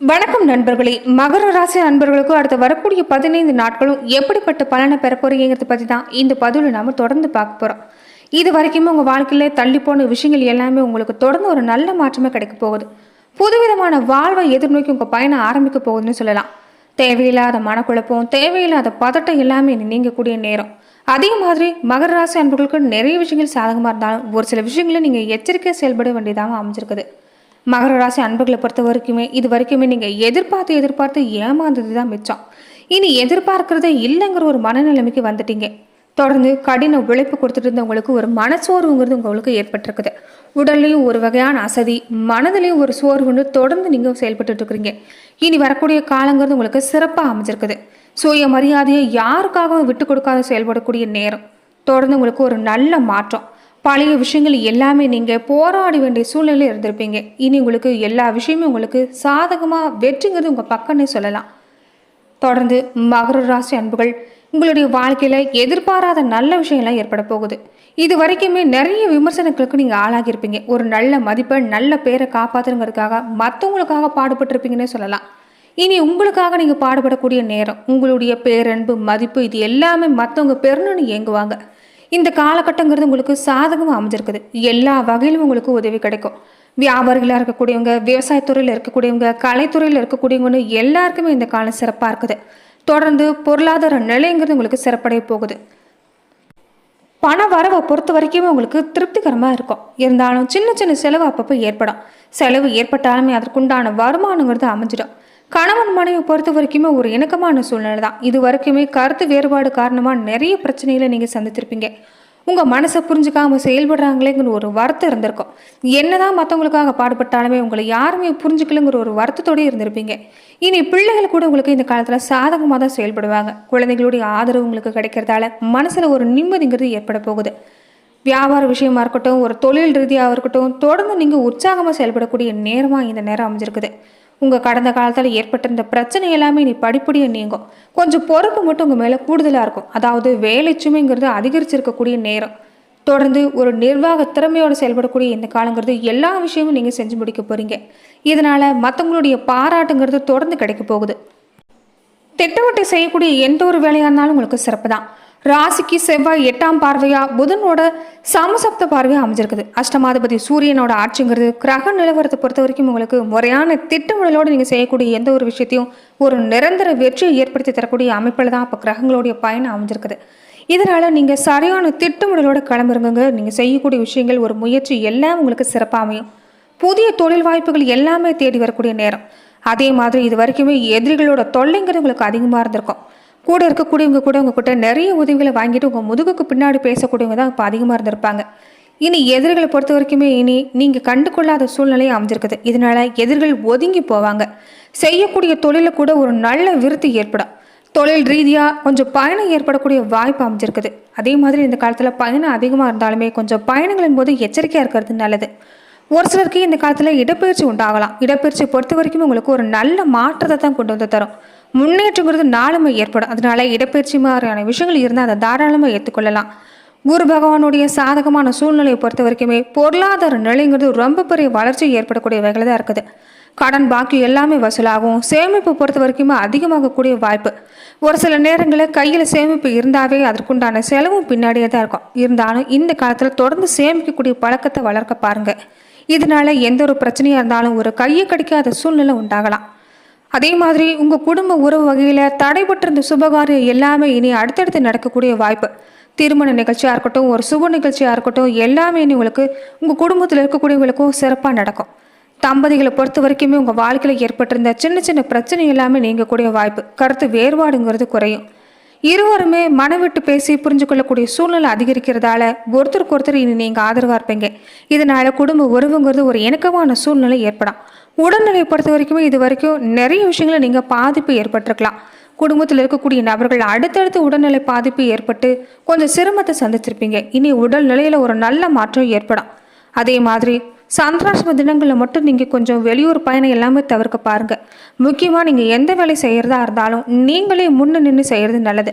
வணக்கம் நண்பர்களே. மகர ராசி நண்பர்களுக்கு அடுத்து வரக்கூடிய பதினைந்து நாட்களும் எப்படிப்பட்ட பலனை பெற போறீங்கிறத பற்றி தான் இந்த பதிவில் நாம் தொடர்ந்து பார்க்க போகிறோம் இது வரைக்குமே உங்கள் வாழ்க்கையில் தள்ளி போன விஷயங்கள் எல்லாமே உங்களுக்கு தொடர்ந்து ஒரு நல்ல மாற்றமே கிடைக்க போகுது. புதுவிதமான வாழ்வை எதிர்நோக்கி உங்கள் பயணம் ஆரம்பிக்க போகுதுன்னு சொல்லலாம். தேவையில்லாத மனக்குழப்பம் தேவையில்லாத பதட்டம் எல்லாமே நீங்கக்கூடிய நேரம். அதே மாதிரி மகர ராசி அன்பர்களுக்கு நிறைய விஷயங்கள் சாதகமாக இருந்தாலும் ஒரு சில விஷயங்களை நீங்கள் எச்சரிக்கை செயல்பட வேண்டியதாக அமைஞ்சிருக்குது. மகர ராசி அன்புகளை பொறுத்த வரைக்குமே இது வரைக்குமே நீங்கள் எதிர்பார்த்து எதிர்பார்த்து ஏமாந்தது தான் மிச்சம். இனி எதிர்பார்க்கறதே இல்லைங்கிற ஒரு மனநிலைமைக்கு வந்துட்டீங்க. தொடர்ந்து கடின உழைப்பு கொடுத்துட்டு இருந்தவங்களுக்கு ஒரு மனச்சோர்வுங்கிறது உங்களுக்கு ஏற்பட்டிருக்குது. உடல்லையும் ஒரு வகையான அசதி மனதிலையும் ஒரு சோர்வுன்னு தொடர்ந்து நீங்கள் செயல்பட்டு இருக்கிறீங்க இனி வரக்கூடிய காலங்கிறது உங்களுக்கு சிறப்பாக அமைஞ்சிருக்குது. சுய மரியாதையை யாருக்காகவும் விட்டு கொடுக்காத செயல்படக்கூடிய நேரம். தொடர்ந்து உங்களுக்கு ஒரு நல்ல மாற்றம். பழைய விஷயங்கள் எல்லாமே நீங்கள் போராட வேண்டிய சூழ்நிலையில் இருந்திருப்பீங்க. இனி உங்களுக்கு எல்லா விஷயமும் உங்களுக்கு சாதகமாக வெற்றிங்கிறது உங்கள் பக்கம்னே சொல்லலாம். தொடர்ந்து மகர ராசி அன்புகள் உங்களுடைய வாழ்க்கையில் எதிர்பாராத நல்ல விஷயம்லாம் ஏற்பட போகுது. இது வரைக்குமே நிறைய விமர்சனங்களுக்கு நீங்கள் ஆளாகியிருப்பீங்க ஒரு நல்ல மதிப்பை நல்ல பேரை காப்பாற்றுங்கிறதுக்காக மற்றவங்களுக்காக பாடுபட்டிருப்பீங்கன்னே சொல்லலாம். இனி உங்களுக்காக நீங்கள் பாடுபடக்கூடிய நேரம் உங்களுடைய பேரன்பு மதிப்பு இது எல்லாமே மற்றவங்க பெறணும்னு ஏங்குவாங்க. இந்த காலகட்டங்கிறது உங்களுக்கு சாதகமாக அமைஞ்சிருக்குது. எல்லா வகையிலும் உங்களுக்கு உதவி கிடைக்கும். வியாபாரிகளாக இருக்கக்கூடியவங்க விவசாயத்துறையில் இருக்கக்கூடியவங்க கலைத்துறையில் இருக்கக்கூடியவங்கன்னு எல்லாருக்குமே இந்த காலம் சிறப்பாக இருக்குது. தொடர்ந்து பொருளாதார நிலைங்கிறது உங்களுக்கு சிறப்படைய போகுது. பண வரவை பொறுத்த வரைக்குமே உங்களுக்கு திருப்திகரமாக இருக்கும். இருந்தாலும் சின்ன சின்ன செலவு அப்பப்போ ஏற்படும். செலவு ஏற்பட்டாலுமே அதற்குண்டான வருமானங்கிறது அமைஞ்சிடும். கணவன் மனைவி பொறுத்த வரைக்குமே ஒரு இணக்கமான சூழ்நிலை தான். இது வரைக்குமே கருத்து வேறுபாடு காரணமாக நிறைய பிரச்சனைகளை நீங்கள் சந்தித்திருப்பீங்க. உங்கள் மனசை புரிஞ்சுக்காமல் செயல்படுறாங்களேங்கிற ஒரு வருத்தம் இருந்திருக்கும். என்னதான் மற்றவங்களுக்காக பாடுபட்டாலுமே உங்களை யாருமே புரிஞ்சுக்கலங்கிற ஒரு வருத்தத்தோடய இருந்திருப்பீங்க. இனி பிள்ளைகள் கூட உங்களுக்கு இந்த காலத்தில் சாதகமாக தான் செயல்படுவாங்க. குழந்தைகளுடைய ஆதரவு உங்களுக்கு கிடைக்கிறதால மனசில் ஒரு நிம்மதிங்கிறது ஏற்பட போகுது. வியாபார விஷயமா இருக்கட்டும் ஒரு தொழில் ரீதியாக இருக்கட்டும் தொடர்ந்து நீங்கள் உற்சாகமாக செயல்படக்கூடிய நேரமாக இந்த நேரம் அமைஞ்சிருக்குது. உங்கள் கடந்த காலத்தில் ஏற்பட்டிருந்த பிரச்சனை எல்லாமே நீ படிப்படியாக நீங்கும். கொஞ்சம் பொறுப்பு மட்டும் உங்கள் மேலே கூடுதலாக இருக்கும். அதாவது வேலை சுமைங்கிறது அதிகரிச்சிருக்கக்கூடிய நேரம். தொடர்ந்து ஒரு நிர்வாக திறமையோடு செயல்படக்கூடிய இந்த காலங்கிறது எல்லா விஷயமும் நீங்கள் செஞ்சு முடிக்க போகிறீங்க இதனால் மற்றவங்களுடைய பாராட்டுங்கிறது தொடர்ந்து கிடைக்க போகுது. திட்டமிட்டு செய்யக்கூடிய எந்த ஒரு வேலையாக இருந்தாலும் உங்களுக்கு சிறப்பு தான் ராசிக்கு செவ்வாய் எட்டாம் பார்வையா புதனோட சமசப்த பார்வையா அமைஞ்சிருக்குது. அஷ்டமாதிபதி சூரியனோட ஆட்சிங்கிறது கிரக நிலவரத்தை பொறுத்த வரைக்கும் உங்களுக்கு முறையான திட்டமிடலோடு நீங்கள் செய்யக்கூடிய எந்த ஒரு விஷயத்தையும் ஒரு நிரந்தர வெற்றியை ஏற்படுத்தி தரக்கூடிய அமைப்பில் தான் இப்போ கிரகங்களுடைய பயணம் அமைஞ்சிருக்குது. இதனால் நீங்கள் சரியான திட்டமிடலோட கிளம்புறங்க நீங்கள் செய்யக்கூடிய விஷயங்கள் ஒரு முயற்சி எல்லாம் உங்களுக்கு சிறப்பாக அமையும். புதிய தொழில் வாய்ப்புகள் எல்லாமே தேடி வரக்கூடிய நேரம். அதே மாதிரி இது வரைக்குமே எதிரிகளோட தொல்லைங்கிறது உங்களுக்கு அதிகமாக இருந்திருக்கும். கூட இருக்கக்கூடியவங்க கூட உங்ககிட்ட நிறைய உதவிகளை வாங்கிட்டு உங்கள் முதுகுக்கு பின்னாடி பேசக்கூடியவங்க தான் இப்போ அதிகமாக இருந்திருப்பாங்க. இனி எதிர்களை பொறுத்த வரைக்குமே இனி நீங்கள் கண்டு கொள்ளாத சூழ்நிலையும் அமைஞ்சிருக்குது. இதனால எதிர்கள் ஒதுங்கி போவாங்க. செய்யக்கூடிய தொழில கூட ஒரு நல்ல விருத்தி ஏற்படும். தொழில் ரீதியாக கொஞ்சம் பயணம் ஏற்படக்கூடிய வாய்ப்பு அமைஞ்சிருக்குது. அதே மாதிரி இந்த காலத்தில் பயணம் அதிகமாக இருந்தாலுமே கொஞ்சம் பயணங்களின் போது எச்சரிக்கையாக இருக்கிறது நல்லது. ஒரு சிலருக்கு இந்த காலத்தில் இடப்பெயர்ச்சி உண்டாகலாம். இடப்பெயர்ச்சி பொறுத்த வரைக்கும் உங்களுக்கு ஒரு நல்ல மாற்றத்தை தான் கொண்டு வந்து தரும். முன்னேற்றங்கிறது நாளுமே ஏற்படும். அதனால இடப்பெயர்ச்சி மாதிரியான விஷயங்கள் இருந்தால் அதை தாராளமாக ஏற்றுக்கொள்ளலாம். குரு பகவானுடைய சாதகமான சூழ்நிலையை பொறுத்த வரைக்குமே பொருளாதார நிலைங்கிறது ரொம்ப பெரிய வளர்ச்சி ஏற்படக்கூடிய வகையில் தான் இருக்குது. கடன் பாக்கி எல்லாமே வசூலாகும். சேமிப்பு பொறுத்த வரைக்குமே அதிகமாகக்கூடிய வாய்ப்பு. ஒரு சில நேரங்களில் கையில் சேமிப்பு இருந்தாவே அதற்குண்டான செலவும் பின்னாடியே தான் இருக்கும். இருந்தாலும் இந்த காலத்தில் தொடர்ந்து சேமிக்கக்கூடிய பழக்கத்தை வளர்க்க பாருங்கள் இதனால எந்த ஒரு பிரச்சனையாக இருந்தாலும் ஒரு கையை கடிக்காத சூழ்நிலை உண்டாகலாம். அதே மாதிரி உங்கள் குடும்ப உறவு வகையில் தடைபட்டிருந்த சுபகாரியம் எல்லாமே இனி அடுத்தடுத்து நடக்கக்கூடிய வாய்ப்பு. திருமண நிகழ்ச்சியாக இருக்கட்டும் ஒரு சுப நிகழ்ச்சியாக இருக்கட்டும் எல்லாமே இனி உங்களுக்கு உங்கள் குடும்பத்தில் இருக்கக்கூடியவங்களுக்கும் சிறப்பாக நடக்கும். தம்பதிகளை பொறுத்த வரைக்குமே உங்கள் வாழ்க்கையில் ஏற்பட்டிருந்த சின்ன சின்ன பிரச்சனை எல்லாமே நீங்கக்கூடிய வாய்ப்பு. கருத்து வேறுபாடுங்கிறது குறையும். இருவருமே மனம் விட்டு பேசி புரிஞ்சு கொள்ளக்கூடிய சூழ்நிலை அதிகரிக்கிறதால ஒருத்தருக்கு ஒருத்தர் இனி நீங்கள் ஆதரவாக இருப்பீங்க. இதனால குடும்ப உறவுங்கிறது ஒரு இணக்கமான சூழ்நிலை ஏற்படும் உடல்நிலையை பொறுத்த வரைக்குமே இது வரைக்கும் நிறைய விஷயங்களை நீங்கள் பாதிப்பு ஏற்பட்டிருக்கலாம். குடும்பத்தில் இருக்கக்கூடிய நபர்கள் அடுத்தடுத்து உடல்நிலை பாதிப்பு ஏற்பட்டு கொஞ்சம் சிரமத்தை சந்திச்சிருப்பீங்க. இனி உடல்நிலையில் ஒரு நல்ல மாற்றம் ஏற்படும். அதே மாதிரி சந்திராசிரம தினங்களில் மட்டும் நீங்கள் கொஞ்சம் வெளியூர் பயணம் எல்லாமே தவிர்க்க பாருங்கள் முக்கியமாக நீங்கள் எந்த வேலை செய்கிறதா இருந்தாலும் நீங்களே முன்ன நின்று செய்கிறது நல்லது.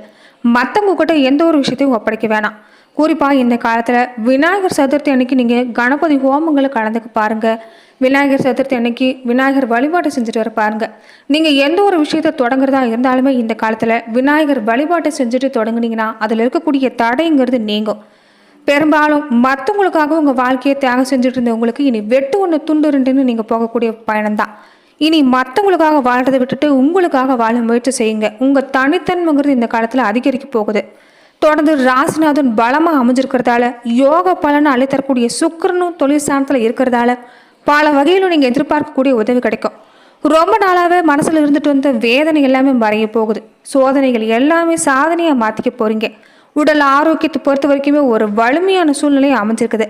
மற்றவங்க கிட்ட எந்த ஒரு விஷயத்தையும் ஒப்படைக்க வேணாம். குறிப்பாக இந்த காலத்தில் விநாயகர் சதுர்த்தி அன்னைக்கு நீங்கள் கணபதி ஹோமங்களை கலந்துக்க பாருங்கள் விநாயகர் சதுர்த்தி அன்னைக்கு விநாயகர் வழிபாடு செஞ்சுட்டு வர பாருங்கள் நீங்கள் எந்த ஒரு விஷயத்தை தொடங்குறதா இருந்தாலுமே இந்த காலத்தில் விநாயகர் வழிபாட்டை செஞ்சுட்டு தொடங்குனீங்கன்னா அதில் இருக்கக்கூடிய தடைங்கிறது நீங்கும். பெரும்பாலும் மற்றவங்களுக்காக உங்கள் வாழ்க்கையை தியாகம் செஞ்சுட்டு இருந்தவங்களுக்கு இனி வெட்டு ஒன்று துண்டு ரெண்டுன்னு நீங்கள் போகக்கூடிய பயணம்தான். இனி மற்றவங்களுக்காக வாழ்றதை விட்டுட்டு உங்களுக்காக வாழ முயற்சி செய்யுங்க. உங்கள் தனித்தன்மைங்கிறது இந்த காலத்தில் அதிகரிக்க போகுது. தொடர்ந்து ராசிநாதன் பலமாக அமைஞ்சிருக்கிறதால யோக பலனை அளித்தரக்கூடிய சுக்கிரனும் தொழில் ஸ்தானத்தில் இருக்கிறதால பல வகையிலும் நீங்கள் எதிர்பார்க்கக்கூடிய உதவி கிடைக்கும். ரொம்ப நாளாகவே மனசில் இருந்துட்டு வந்த வேதனை எல்லாமே மறைய போகுது. சோதனைகள் எல்லாமே சாதனையாக மாற்றிக்க போகிறீங்க உடல் ஆரோக்கியத்தை பொறுத்த வரைக்குமே ஒரு வலிமையான சூழ்நிலை அமைஞ்சிருக்குது.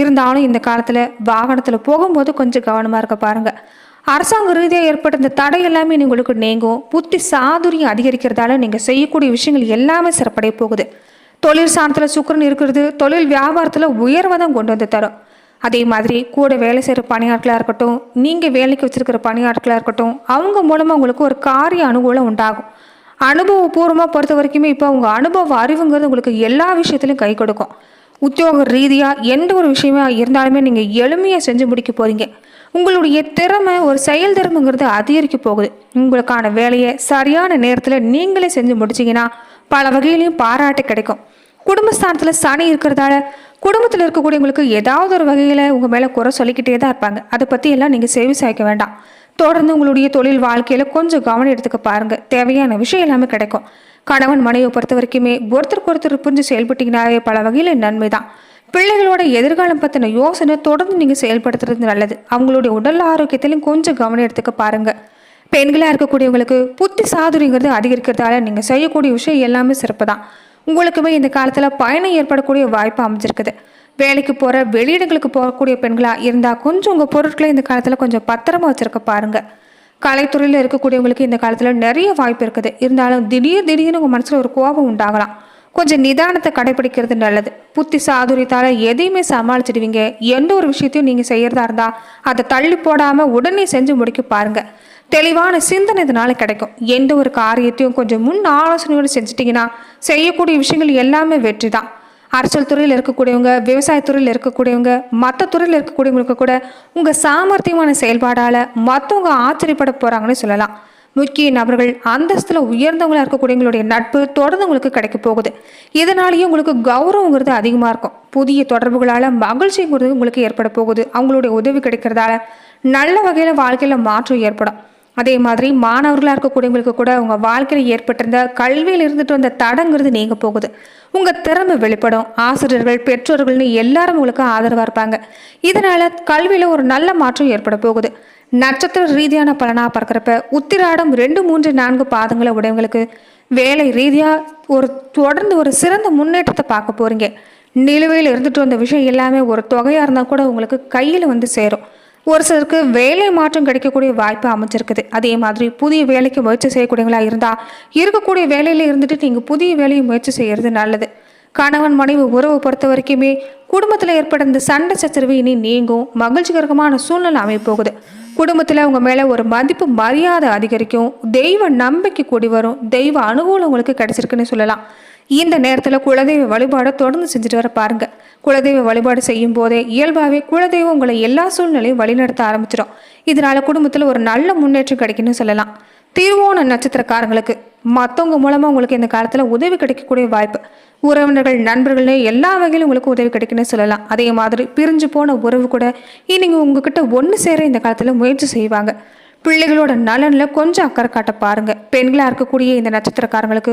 இருந்தாலும் இந்த காலத்தில் வாகனத்தில் போகும்போது கொஞ்சம் கவனமாக இருக்க பாருங்கள் அரசாங்க ரீதியாக ஏற்பட்ட இந்த தடை எல்லாமே உங்களுக்கு நீங்கும். புத்தி சாதுரியம் அதிகரிக்கிறதால நீங்கள் செய்யக்கூடிய விஷயங்கள் எல்லாமே சிறப்படைய போகுது. தொழில் சாணத்தில் சுக்கரன் இருக்கிறது தொழில் வியாபாரத்தில் உயர்வை தான் கொண்டு வந்து தரும். அதே மாதிரி கூட வேலை செய்கிற பணியாட்களாக இருக்கட்டும் நீங்கள் வேலைக்கு வச்சிருக்கிற பணியாட்களாக இருக்கட்டும் அவங்க மூலமாக உங்களுக்கு ஒரு காரிய அனுகூலம் உண்டாகும். அனுபவபூர்வமாக பொறுத்த வரைக்குமே இப்போ உங்கள் அனுபவ அறிவுங்கிறது உங்களுக்கு எல்லா விஷயத்துலையும் கை கொடுக்கும். உத்தியோக ரீதியாக எந்த ஒரு விஷயமா இருந்தாலுமே நீங்கள் எளிமையாக செஞ்சு முடிக்க போகிறீங்க உங்களுடைய திறமை ஒரு செயல் திறமைங்கிறது அதிகரிக்க போகுது. உங்களுக்கான வேலையை சரியான நேரத்தில் நீங்களே செஞ்சு முடிச்சிங்கன்னா பல வகையிலையும் பாராட்டு கிடைக்கும். குடும்பஸ்தானத்தில் சனி இருக்கிறதால குடும்பத்தில் இருக்கக்கூடியவங்களுக்கு ஏதாவது ஒரு வகையில் உங்கள் மேலே குறை சொல்லிக்கிட்டே தான் இருப்பாங்க. அதை பற்றி எல்லாம் நீங்கள் சேவை சாய்க்க வேண்டாம். தொடர்ந்து உங்களுடைய தொழில் வாழ்க்கையில் கொஞ்சம் கவனம் எடுத்துக்க பாருங்கள் தேவையான விஷயம் எல்லாமே கிடைக்கும். கணவன் மனைவியை பொறுத்த வரைக்குமே ஒருத்தருக்கு ஒருத்தர் புரிஞ்சு செயல்பட்டீங்கன்னாவே பல வகையில் நன்மை தான். பிள்ளைகளோட எதிர்காலம் பற்றின யோசனை தொடர்ந்து நீங்கள் செயல்படுத்துறது நல்லது. அவங்களுடைய உடல் ஆரோக்கியத்திலையும் கொஞ்சம் கவனம் எடுத்துக்க பாருங்கள் பெண்களாக இருக்கக்கூடியவங்களுக்கு புத்தி சாதுரிங்கிறது அதிகரிக்கிறதால நீங்கள் செய்யக்கூடிய விஷயம் எல்லாமே சிறப்பு தான். உங்களுக்குமே இந்த காலத்தில் பயணம் ஏற்படக்கூடிய வாய்ப்பு அமைஞ்சிருக்குது. வேலைக்கு போகிற வெளியிடங்களுக்கு போகக்கூடிய பெண்களாக இருந்தால் கொஞ்சம் உங்கள் பொருட்களை இந்த காலத்தில் கொஞ்சம் பத்திரமா வச்சுருக்க பாருங்கள் கலைத்துறையில் இருக்கக்கூடியவங்களுக்கு இந்த காலத்தில் நிறைய வாய்ப்பு இருக்குது. இருந்தாலும் திடீர் திடீர்னு உங்கள் மனசில் ஒரு கோபம் உண்டாகலாம். கொஞ்சம் நிதானத்தை கடைபிடிக்கிறது நல்லது. புத்தி சாதுரியத்தால் எதையுமே சமாளிச்சிடுவீங்க. எந்த ஒரு விஷயத்தையும் நீங்கள் செய்கிறதா இருந்தால் அதை தள்ளி போடாமல் உடனே செஞ்சு முடிக்க பாருங்கள் தெளிவான சிந்தனை இதனால் கிடைக்கும். எந்த ஒரு காரியத்தையும் கொஞ்சம் முன் ஆலோசனையோடு செஞ்சிட்டிங்கன்னா செய்யக்கூடிய விஷயங்கள் எல்லாமே வெற்றி தான் அரசியல் துறையில் இருக்கக்கூடியவங்க விவசாயத்துறையில் இருக்கக்கூடியவங்க மற்ற துறையில் இருக்கக்கூடியவங்களுக்கு கூட உங்கள் சாமர்த்தியமான செயல்பாடால் மற்றவங்க ஆச்சரியப்பட போகிறாங்கன்னு சொல்லலாம். முக்கிய நபர்கள் அந்தஸ்தில் உயர்ந்தவங்களாக இருக்கக்கூடியவங்களுடைய நட்பு தொடர்ந்து உங்களுக்கு கிடைக்க போகுது. இதனாலேயே உங்களுக்கு கௌரவங்கிறது அதிகமாக இருக்கும். புதிய தொடர்புகளால் மகிழ்ச்சிங்கிறது உங்களுக்கு ஏற்பட போகுது. அவங்களுடைய உதவி கிடைக்கிறதால நல்ல வகையில் வாழ்க்கையில் மாற்றம் ஏற்படும். அதே மாதிரி மாணவர்களாக இருக்கக்கூடியவங்களுக்கு கூட உங்கள் வாழ்க்கையில் ஏற்பட்டிருந்த கல்வியில் இருந்துட்டு வந்த தடங்கிறது நீங்க போகுது. உங்கள் திறமை வெளிப்படும். ஆசிரியர்கள் பெற்றோர்கள்னு எல்லாரும் உங்களுக்கு ஆதரவாக இருப்பாங்க. இதனால் கல்வியில் ஒரு நல்ல மாற்றம் ஏற்பட போகுது. நட்சத்திர ரீதியான பலனாக பார்க்குறப்ப உத்திராடம் ரெண்டு மூன்று நான்கு பாதங்களை உடையவங்களுக்கு வேலை ரீதியாக ஒரு தொடர்ந்து ஒரு சிறந்த முன்னேற்றத்தை பார்க்க போகிறீங்க நிலுவையில் இருந்துட்டு வந்த விஷயம் எல்லாமே ஒரு தொகையாக இருந்தால் கூட உங்களுக்கு கையில் வந்து சேரும். ஒரு சிலருக்கு வேலை மாற்றம் கிடைக்கக்கூடிய வாய்ப்பு அமைச்சிருக்குது அதே மாதிரி புதிய வேலைக்கு முயற்சி செய்யக்கூடியவங்களா இருந்தால் இருக்கக்கூடிய வேலையில் இருந்துட்டு நீங்கள் புதிய வேலையை முயற்சி செய்கிறது நல்லது. கணவன் மனைவி உறவு பொறுத்த வரைக்குமே குடும்பத்தில் ஏற்பட்ட இந்த சண்டை சச்சரவு இனி நீங்கும் மகிழ்ச்சிகரமான சூழ்நிலை அமைப்போகுது குடும்பத்தில் உங்கள் மேலே ஒரு மதிப்பு மரியாதை அதிகரிக்கும் தெய்வ நம்பிக்கை கூடி வரும் தெய்வ அனுகூலம் உங்களுக்கு கிடைச்சிருக்குன்னு சொல்லலாம். இந்த நேரத்தில் குலதெய்வ வழிபாடை தொடர்ந்து செஞ்சுட்டு வர பாருங்கள் குலதெய்வ வழிபாடு செய்யும் போதே இயல்பாகவே குலதெய்வம் உங்களை எல்லா சூழ்நிலையும் வழிநடத்த ஆரம்பிச்சிடும். இதனால குடும்பத்தில் ஒரு நல்ல முன்னேற்றம் கிடைக்குன்னு சொல்லலாம். திருவோண நட்சத்திரக்காரங்களுக்கு மற்றவங்க மூலமாக உங்களுக்கு இந்த காலத்தில் உதவி கிடைக்கக்கூடிய வாய்ப்பு. உறவினர்கள் நண்பர்கள்னு எல்லா வகையிலும் உங்களுக்கு உதவி கிடைக்குன்னு சொல்லலாம். அதே மாதிரி பிரிஞ்சு போன உறவு கூட இன்னைக்கு உங்ககிட்ட ஒன்று சேர இந்த காலத்தில் முயற்சி செய்வாங்க. பிள்ளைகளோட நலனில் கொஞ்சம் அக்கறை காட்ட பாருங்கள் பெண்களாக இருக்கக்கூடிய இந்த நட்சத்திரக்காரங்களுக்கு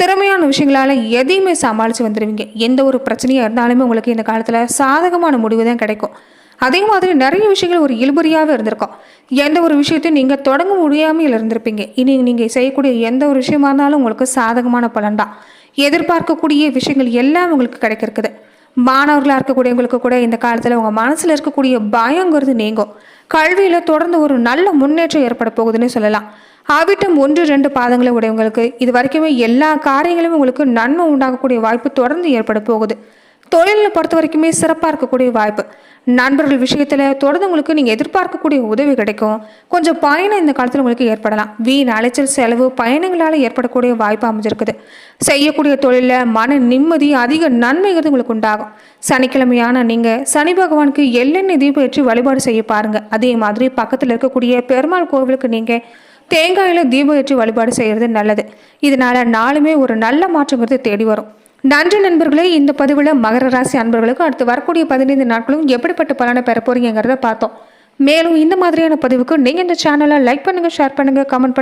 திறமையான விஷயங்களால் எதையுமே சமாளித்து வந்துடுவீங்க எந்த ஒரு பிரச்சனையாக இருந்தாலுமே உங்களுக்கு இந்த காலத்தில் சாதகமான முடிவு தான் கிடைக்கும். அதே மாதிரி நிறைய விஷயங்கள் ஒரு இழுபறியாகவே இருந்திருக்கும். எந்த ஒரு விஷயத்தையும் நீங்கள் தொடங்க முடியாமல் இருந்திருப்பீங்க. இனி நீங்கள் செய்யக்கூடிய எந்த ஒரு விஷயமா இருந்தாலும் உங்களுக்கு சாதகமான பலன் தான். எதிர்பார்க்கக்கூடிய விஷயங்கள் எல்லாம் உங்களுக்கு கிடைக்கிறது மாணவர்களாக இருக்கக்கூடியவங்களுக்கு கூட இந்த காலத்தில் உங்கள் மனசில் இருக்கக்கூடிய பயங்கிறது நீங்கும். கல்வியில் தொடர்ந்து ஒரு நல்ல முன்னேற்றம் ஏற்பட போகுதுன்னு சொல்லலாம். அவிட்டம் ஒன்று ரெண்டு பாதங்களை உடையவங்களுக்கு இது வரைக்குமே எல்லா காரியங்களும் உங்களுக்கு நன்மை உண்டாகக்கூடிய வாய்ப்பு தொடர்ந்து ஏற்பட போகுது. தொழிலில் பொறுத்த வரைக்குமே சிறப்பாக இருக்கக்கூடிய வாய்ப்பு. நண்பர்கள் விஷயத்தில் தொடர்ந்து உங்களுக்கு நீங்கள் எதிர்பார்க்கக்கூடிய உதவி கிடைக்கும். கொஞ்சம் பயணம் இந்த காலத்தில் உங்களுக்கு ஏற்படலாம். வீண் அலைச்சல் செலவு பயணங்களால் ஏற்படக்கூடிய வாய்ப்பு அமைஞ்சிருக்குது. செய்யக்கூடிய தொழிலில் மன நிம்மதி அதிக நன்மைகள் உங்களுக்கு உண்டாகும். சனிக்கிழமையான நீங்கள் சனி பகவானுக்கு எள்ளெண்ணெய் தீபம் ஏற்றி வழிபாடு செய்ய பாருங்கள் அதே மாதிரி பக்கத்தில் இருக்கக்கூடிய பெருமாள் கோவிலுக்கு நீங்கள் தேங்காயில் தீபம் ஏற்றி வழிபாடு செய்கிறது நல்லது. இதனால் நாளுமே ஒரு நல்ல மாற்றங்கிறது தேடி வரும். நன்றி நண்பர்களே இந்த பதிவில் மகர ராசி அன்பர்களுக்கும் அடுத்து வரக்கூடிய பதினைந்து நாட்களும் எப்படிப்பட்ட பலனை பெற போறீங்கிறத பார்த்தோம். மேலும் இந்த மாதிரியான பதிவுக்கு நீங்கள் இந்த சேனலை லைக் பண்ணுங்கள் ஷேர் பண்ணுங்கள் கமெண்ட்